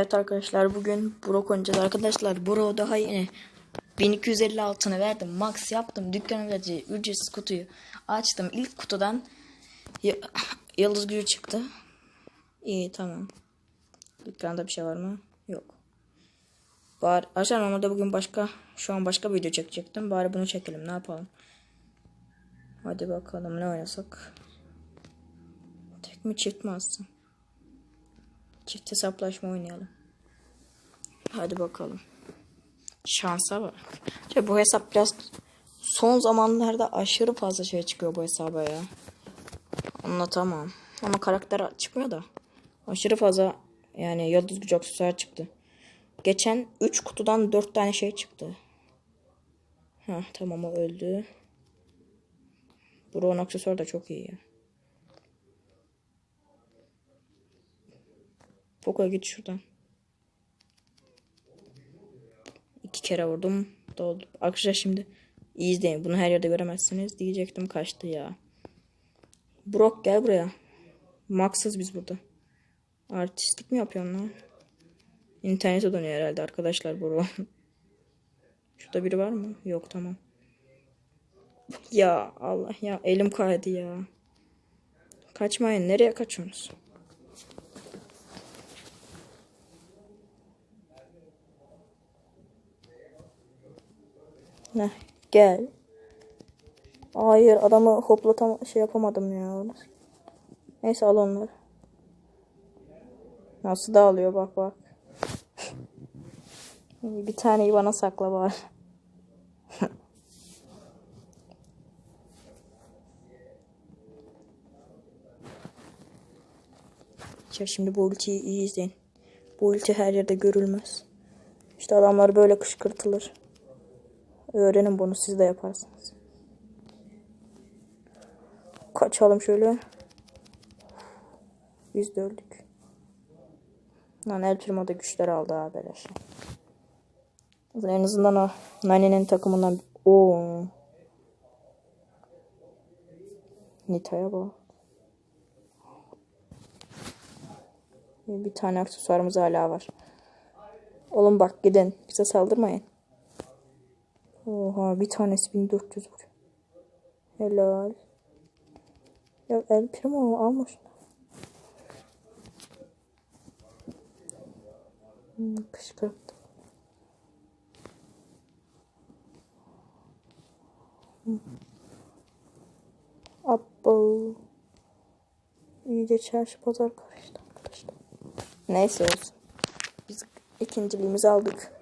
Evet arkadaşlar bugün Brok oynayacağız arkadaşlar. Bro daha yeni 1250 altını verdim. Max yaptım. Dükkanın vereceği ücretsiz kutuyu açtım. İlk kutudan yıldız gücü çıktı. İyi tamam. Dükkanda bir şey var mı? Yok. Bari, arkadaşlar normalde bugün başka şu an başka bir video çekecektim. Bari bunu çekelim ne yapalım. Hadi bakalım ne oynasak. Tek mi çift mi alsın? Çift hesaplaşma oynayalım. Hadi bakalım. Şansa bak. Ya bu hesap biraz son zamanlarda aşırı fazla şey çıkıyor bu hesaba ya. Anlatamam. Ama karakter çıkmıyor da. Aşırı fazla yani yıldız gücü aksesuar çıktı. Geçen 3 kutudan 4 tane şey çıktı. Ha tamam o öldü. Brown aksesuar da çok iyi ya. Poco git şuradan. İki kere vurdum. Doldu. Arkadaşlar şimdi iyi izleyin. Bunu her yerde göremezsiniz. Diyecektim kaçtı ya. Brock gel buraya. Maxsız biz burada. Artistlik mi yapıyorsun lan? İnternete dönüyor herhalde arkadaşlar Bro. Şurada biri var mı? Yok tamam. Ya Allah ya elim kaydı ya. Kaçmayın. Nereye kaçıyorsunuz? Heh, gel. Hayır adamı hoplatam şey yapamadım ya. Neyse al onları. Nasıl dağılıyor bak bak. Bir taneyi bana sakla var. Ya şimdi bu ultiyi iyi izleyin. Bu ulti her yerde görülmez. İşte adamlar böyle kışkırtılır. Öğrenin bunu siz de yaparsınız. Kaçalım şöyle. Biz de öldük. Lan El Primo da güçler aldı arkadaşlar. En azından o Nani'nin takımından o Nita'ya bak. Bir tane aksesuarımız hala var. Oğlum bak gidin. Bize saldırmayın. Oha bir tanesi 1400 vuruyor. Helal. Ya El Primo alma şunu. Hmm, kışkırttı. Hmm. Abbo. İyice çarşı pazar karıştı arkadaşlar. Neyse olsun. Biz ikinciliğimizi aldık.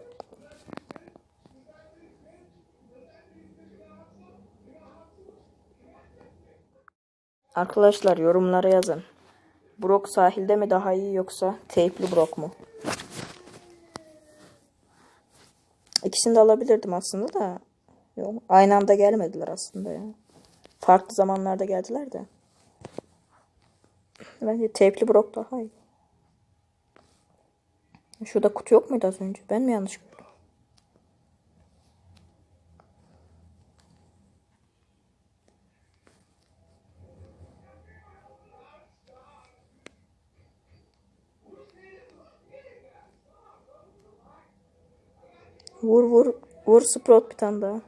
Arkadaşlar yorumlara yazın. Brok sahilde mi daha iyi yoksa teypli Brok mu? İkisini de alabilirdim aslında da. Yok, aynı anda gelmediler aslında ya. Farklı zamanlarda geldiler de. Bence teypli Brok daha iyi. Şurada kutu yok muydu az önce? Ben mi yanlış Vur vur. Vur Sprout bir tane daha.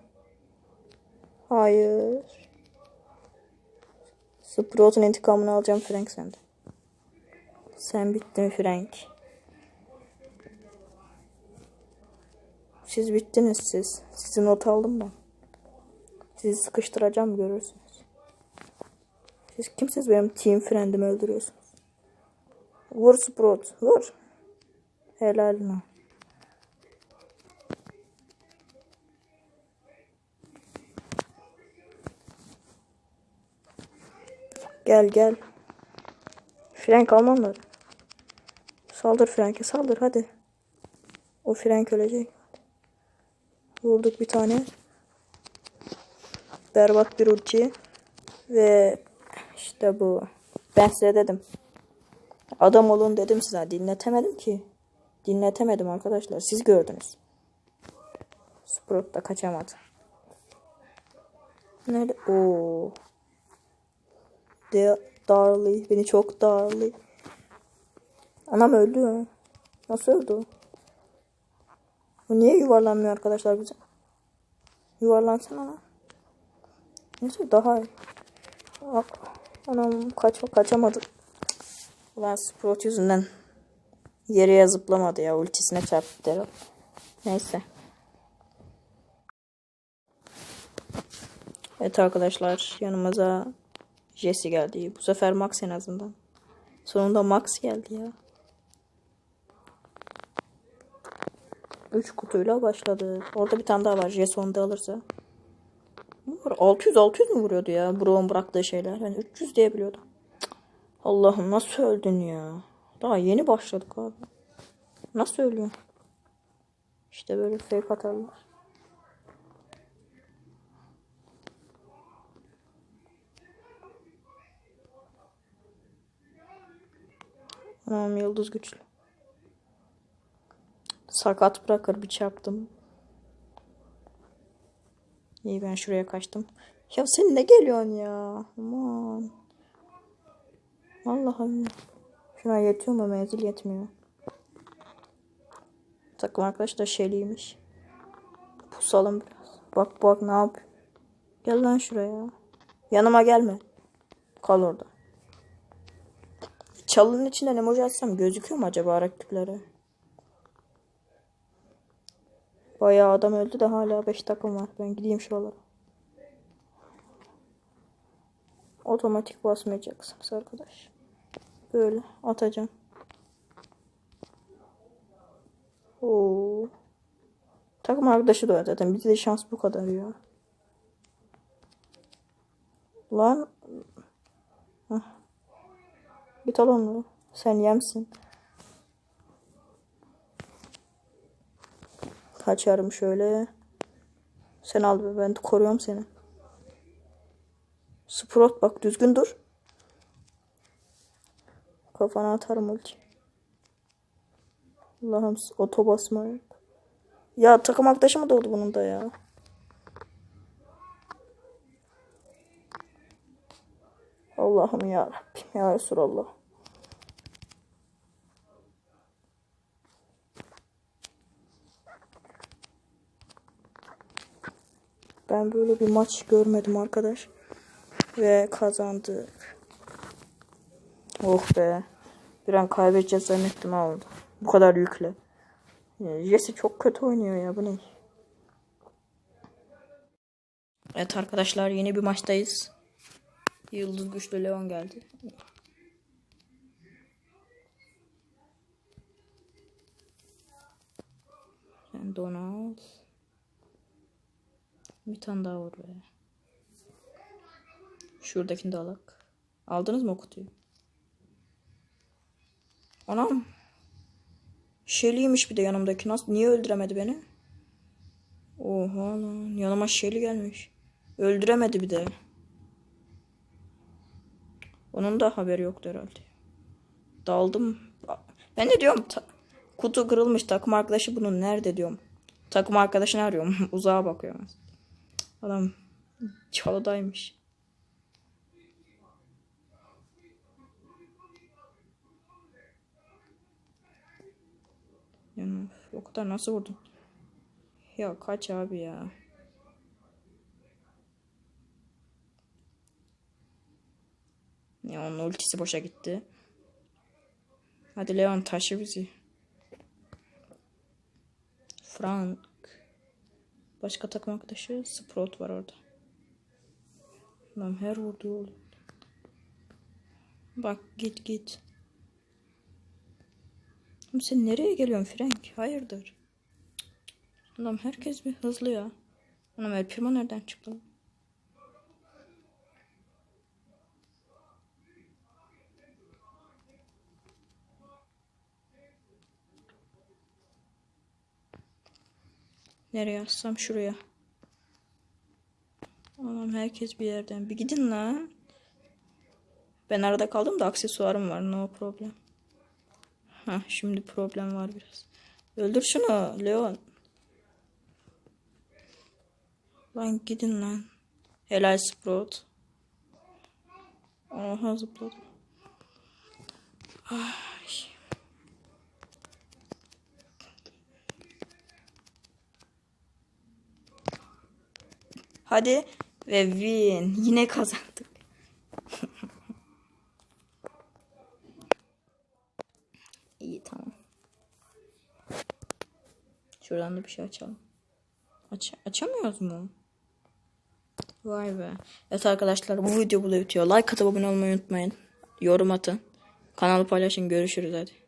Hayır. Sprout'un intikamını alacağım Frank sende. Sen bittin Frank. Siz bittiniz siz. Sizi not aldım ben. Sizi sıkıştıracağım görürsünüz. Siz kimsiniz benim team friend'imi öldürüyorsunuz. Vur Sprout. Vur. Helal lan. Gel gel. Frank almamları. Saldır Frank'e saldır hadi. O Frank ölecek. Vurduk bir tane. Berbat bir ulti. Ve işte bu. Ben size dedim. Adam olun dedim size. Dinletemedim ki. Dinletemedim arkadaşlar. Siz gördünüz. Sprout da kaçamadı. Nerede? Oo. De darlı. Beni çok darlı. Anam öldü. Nasıl öldü? Bu niye yuvarlanmıyor arkadaşlar bize? Yuvarlansana lan. Neyse daha iyi. Bak. Anam kaç kaçamadı. Ulan Sprout yüzünden yere zıplamadı ya. Ultisine çarptı Daryl. Neyse. Evet arkadaşlar yanımıza Jesse geldi. Bu sefer Max en azından. Sonunda Max geldi ya. 3 kutuyla başladı. Orada bir tane daha var. Jesse onu da alırsa. Ne var? 600 600 mü vuruyordu ya? Brown bıraktığı şeyler. Ben 300 diye biliyordum. Allah'ım nasıl öldün ya? Daha yeni başladık abi. Nasıl ölüyorsun? İşte böyle fake atarlar. Tamam yıldız güçlü. Sakat bırakır bir çarptım. İyi ben şuraya kaçtım. Ya sen ne geliyorsun ya? Aman. Allah'ım. Şuna yetiyor mu? Menzil yetmiyor. Takım arkadaş da şeyliymiş. Pusalım biraz. Bak bak ne yap? Gel lan şuraya. Yanıma gelme. Kal orada. Çalının içinden emoji açsam gözüküyor mu acaba rakiplere? Bayağı adam öldü de hala 5 takım var. Ben gideyim şuralara. Otomatik basmayacaksınız arkadaş. Böyle atacağım. Oo. Takım arkadaşı da zaten. Bizde şans bu kadar ya. Lan. Git al onları. Sen yemsin. Kaçarım şöyle. Sen al be ben koruyorum seni. Sprout bak düzgün dur. Kafana atarım ulti. Allah'ım oto basma. Ya takım arkadaşı mı doğdu bunun da ya? Allah'ım ya Rabbim ya Resulallah. Ben böyle bir maç görmedim arkadaş. Ve kazandık. Oh be. Bir an kaybedeceğiz zannettim ha orada. Bu kadar yükle. Jesse çok kötü oynuyor ya bu ne? Evet arkadaşlar yeni bir maçtayız. Yıldız güçlü Leon geldi. Al. Bir tane daha var be. Şuradakini de alak. Aldınız mı o kutuyu? Anam. Şeliymiş bir de yanımdaki. Nasıl niye öldüremedi beni? Oha lan. Yanıma Şeli gelmiş. Öldüremedi bir de. Onun da haberi yoktu herhalde. Daldım. Ben de diyorum kutu kırılmış takım arkadaşı bunun nerede diyorum. Takım arkadaşını arıyorum. Uzağa bakıyorum. Adam çalıdaymış. Yani o kadar nasıl vurdun? Ya kaç abi ya. Ya onun ultisi boşa gitti. Hadi Leon taşı bizi. Frank. Başka takım arkadaşı Sprout var orada. Lan her vurduğu. Bak git git. Oğlum sen nereye geliyorsun Frank? Hayırdır? Adam herkes bir hızlı ya. Anam El Primo nereden çıktı? Nereye yazsam şuraya. Anam herkes bir yerden. Bir gidin lan. Ben arada kaldım da aksesuarım var. No problem. Ha şimdi problem var biraz. Öldür şunu Leon. Lan gidin lan. Helal Sprout. Aha zıpladım. Ay. Hadi. Ve win. Yine kazandık. İyi tamam. Şuradan da bir şey açalım. Aç açamıyoruz mu? Vay be. Evet arkadaşlar bu video burada bitiyor. Like atıp abone olmayı unutmayın. Yorum atın. Kanalı paylaşın. Görüşürüz hadi.